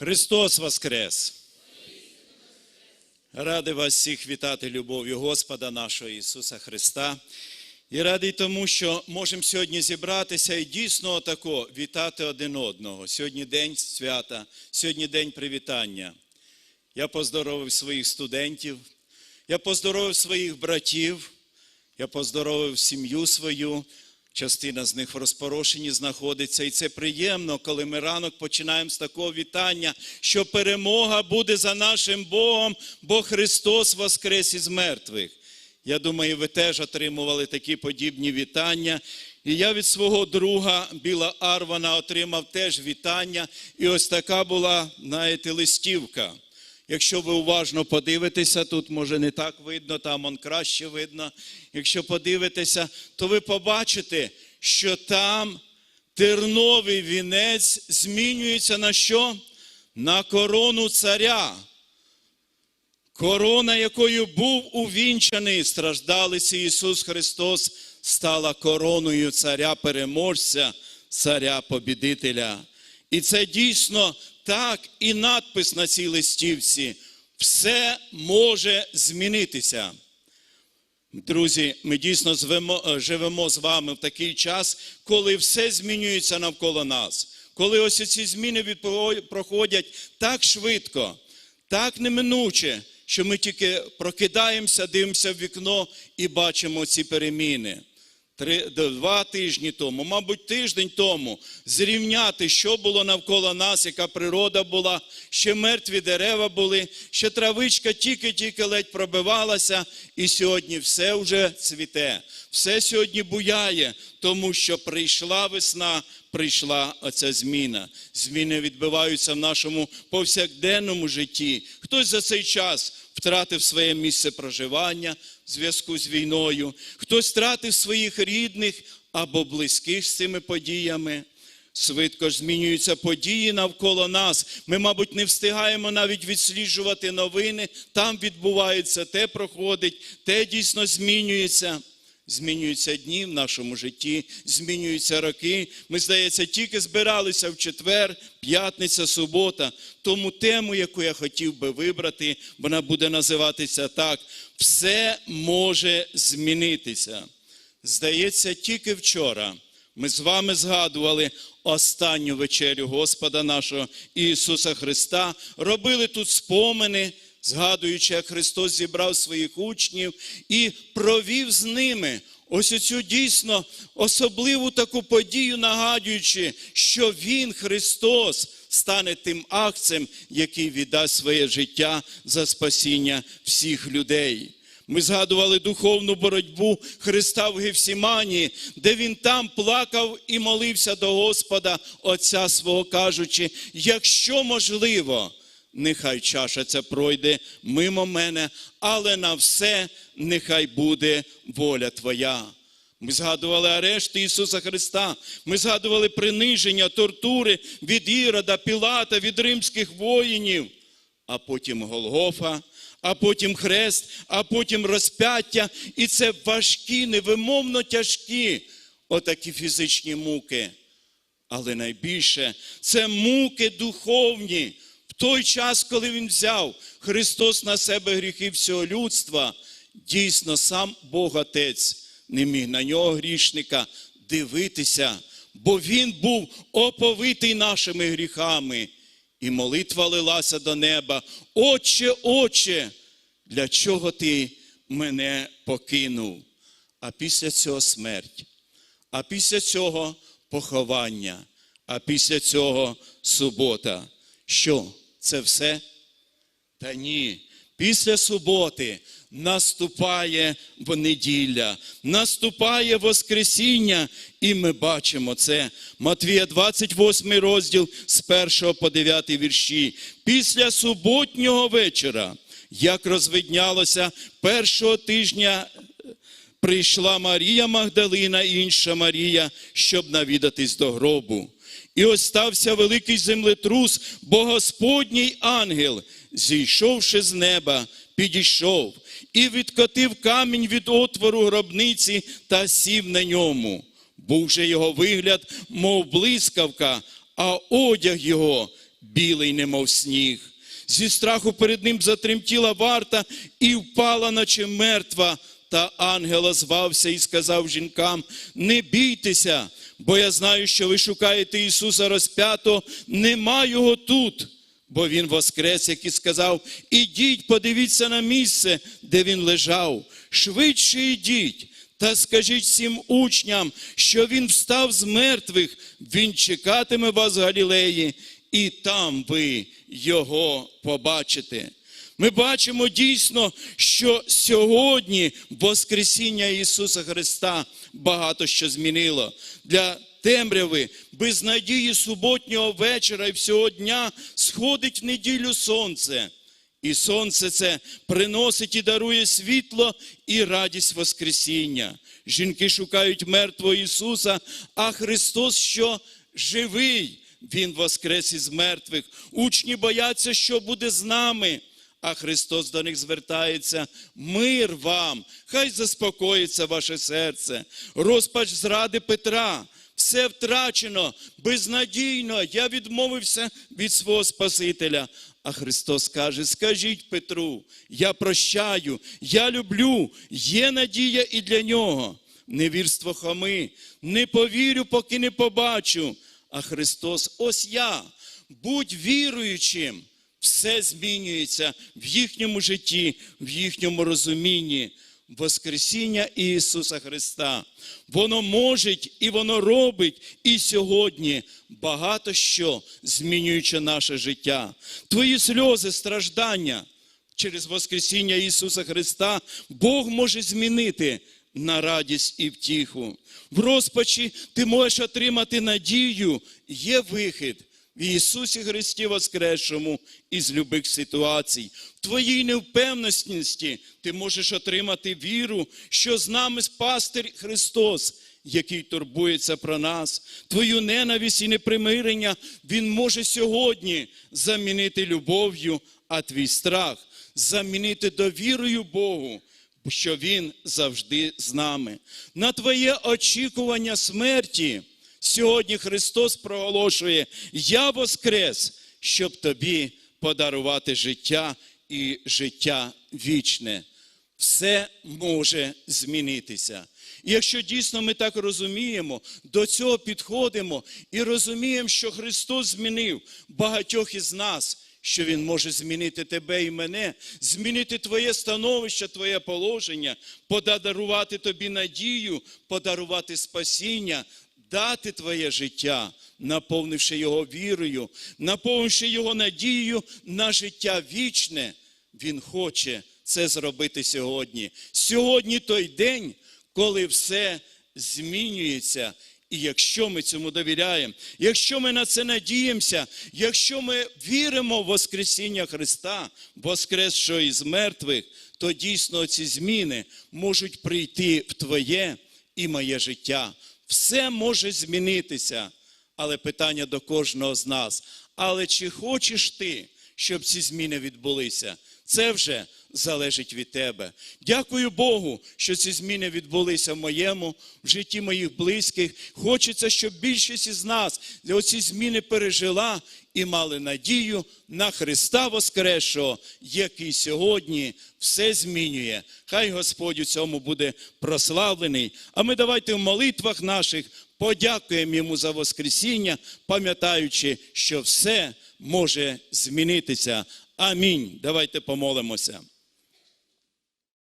Христос Воскрес! Радий вас всіх вітати любов'ю Господа нашого Ісуса Христа. І радий тому, що можемо сьогодні зібратися і дійсно отако вітати один одного. Сьогодні день свята, сьогодні день привітання. Я поздоровив своїх студентів, я поздоровив своїх братів, я поздоровив сім'ю свою. Частина з них в розпорошенні знаходиться. І це приємно, коли ми ранок починаємо з такого вітання, що перемога буде за нашим Богом, бо Христос воскрес із мертвих. Я думаю, ви теж отримували такі подібні вітання. І я від свого друга Біла Арвана отримав теж вітання. І ось така була, знаєте, листівка. Якщо ви уважно подивитеся, тут може не так видно, там он краще видно. Якщо подивитеся, то ви побачите, що там терновий вінець змінюється на що? На корону царя. Корона, якою був увінчаний, страждалися Ісус Христос, стала короною царя переможця, царя побідителя. І це дійсно так і надпис на цій листівці. Все може змінитися. Друзі, ми дійсно е, живемо з вами в такий час, коли все змінюється навколо нас. Коли ось ці зміни проходять так швидко, так неминуче, що ми тільки прокидаємося, дивимося в вікно і бачимо ці переміни. Три, два тижні тому, мабуть, тиждень тому зрівняти, що було навколо нас, яка природа була, ще мертві дерева були, ще травичка тільки-тільки ледь пробивалася, і сьогодні все вже цвіте, все сьогодні буяє, тому що прийшла весна, прийшла оця зміна. Зміни відбиваються в нашому повсякденному житті. Хтось за цей час втратив своє місце проживання в зв'язку з війною, хтось втратив своїх рідних або близьких з цими подіями. Свидко ж змінюються події навколо нас. Ми, мабуть, не встигаємо навіть відсліджувати новини. Там відбувається, те проходить, те дійсно змінюється. Змінюються дні в нашому житті, змінюються роки. Ми, здається, тільки збиралися в четвер, п'ятниця, субота. Тому тему, яку я хотів би вибрати, вона буде називатися так: все може змінитися. Здається, тільки вчора ми з вами згадували останню вечерю Господа нашого Ісуса Христа, робили тут спомини, згадуючи, як Христос зібрав своїх учнів і провів з ними ось оцю дійсно особливу таку подію, нагадуючи, що Він, Христос, стане тим акцем, який віддасть своє життя за спасіння всіх людей. Ми згадували духовну боротьбу Христа в Гефсіманії, де Він там плакав і молився до Господа, Отця свого кажучи, якщо можливо, нехай чаша ця пройде мимо мене, але на все нехай буде воля Твоя. Ми згадували арешти Ісуса Христа, ми згадували приниження, тортури від Ірода, Пілата, від римських воїнів, а потім Голгофа, а потім хрест, а потім розп'яття. І це важкі, невимовно тяжкі, отакі фізичні муки. Але найбільше це муки духовні. Той час, коли Він взяв Христос на себе гріхи всього людства, дійсно сам Бог Отець не міг на нього грішника дивитися, бо Він був оповитий нашими гріхами. І молитва лилася до неба. Отче, Отче, для чого ти мене покинув? А після цього смерть, а після цього поховання, а після цього субота. Що? Це все? Та ні. Після суботи наступає неділя, наступає Воскресіння, і ми бачимо це. Матвія 28 розділ з 1 по 9 вірші. Після суботнього вечора, як розвиднялося першого тижня. Прийшла Марія Магдалина і інша Марія, щоб навідатись до гробу. І ось стався великий землетрус, бо Господній ангел, зійшовши з неба, підійшов і відкотив камінь від отвору гробниці та сів на ньому. Був же його вигляд, мов блискавка, а одяг його білий, немов сніг. Зі страху перед ним затремтіла варта і впала, наче мертва. Та ангел озвався і сказав жінкам: Не бійтеся, бо я знаю, що ви шукаєте Ісуса розп'ято, нема його тут. Бо він воскрес, як і сказав: Ідіть, подивіться на місце, де він лежав. Швидше йдіть. Та скажіть всім учням, що він встав з мертвих, він чекатиме вас в Галілеї, і там ви його побачите. Ми бачимо дійсно, що сьогодні Воскресіння Ісуса Христа багато що змінило. Для темряви, без надії суботнього вечора і всього дня сходить в неділю сонце. І сонце це приносить і дарує світло і радість Воскресіння. Жінки шукають мертвого Ісуса, а Христос, що живий, Він воскрес із мертвих. Учні бояться, що буде з нами. А Христос до них звертається: мир вам, хай заспокоїться ваше серце, розпач зради Петра. Все втрачено, безнадійно. Я відмовився від свого Спасителя. А Христос каже: скажіть Петру, я прощаю, я люблю, є надія і для нього. Невірство хами, не повірю, поки не побачу. А Христос, ось я, будь віруючим все змінюється в їхньому житті, в їхньому розумінні. Воскресіння Ісуса Христа. Воно може і воно робить і сьогодні багато що, змінюючи наше життя. Твої сльози, страждання через Воскресіння Ісуса Христа Бог може змінити на радість і втіху. В розпачі ти можеш отримати надію, є вихід в Ісусі Христі Воскресшому із любих ситуацій. В твоїй невпевненості ти можеш отримати віру, що з нами пастир Христос, який турбується про нас. Твою ненависть і непримирення Він може сьогодні замінити любов'ю, а твій страх замінити довірою Богу. Що Він завжди з нами. На твоє очікування смерті Сьогодні Христос проголошує: Я воскрес, щоб тобі подарувати життя і життя вічне. Все може змінитися. Якщо дійсно ми так розуміємо, до цього підходимо і розуміємо, що Христос змінив багатьох із нас, що Він може змінити тебе і мене, змінити твоє становище, твоє положення, подарувати тобі надію, подарувати спасіння, дати твоє життя, наповнивши його вірою, наповнивши його надією на життя вічне, Він хоче це зробити сьогодні. Сьогодні той день, коли все змінюється. І якщо ми цьому довіряємо, якщо ми на це надіємося, якщо ми віримо в Воскресіння Христа, Воскресшого із мертвих, то дійсно ці зміни можуть прийти в Твоє і моє життя. Все може змінитися, але питання до кожного з нас. Але чи хочеш ти, щоб ці зміни відбулися? Це вже залежить від тебе. Дякую Богу, що ці зміни відбулися в моєму, в житті моїх близьких. Хочеться, щоб більшість із нас оці зміни пережила і мали надію на Христа Воскресшого, який сьогодні все змінює. Хай Господь у цьому буде прославлений. А ми давайте в молитвах наших подякуємо йому за Воскресіння, пам'ятаючи, що все може змінитися. Амінь. Давайте помолимося.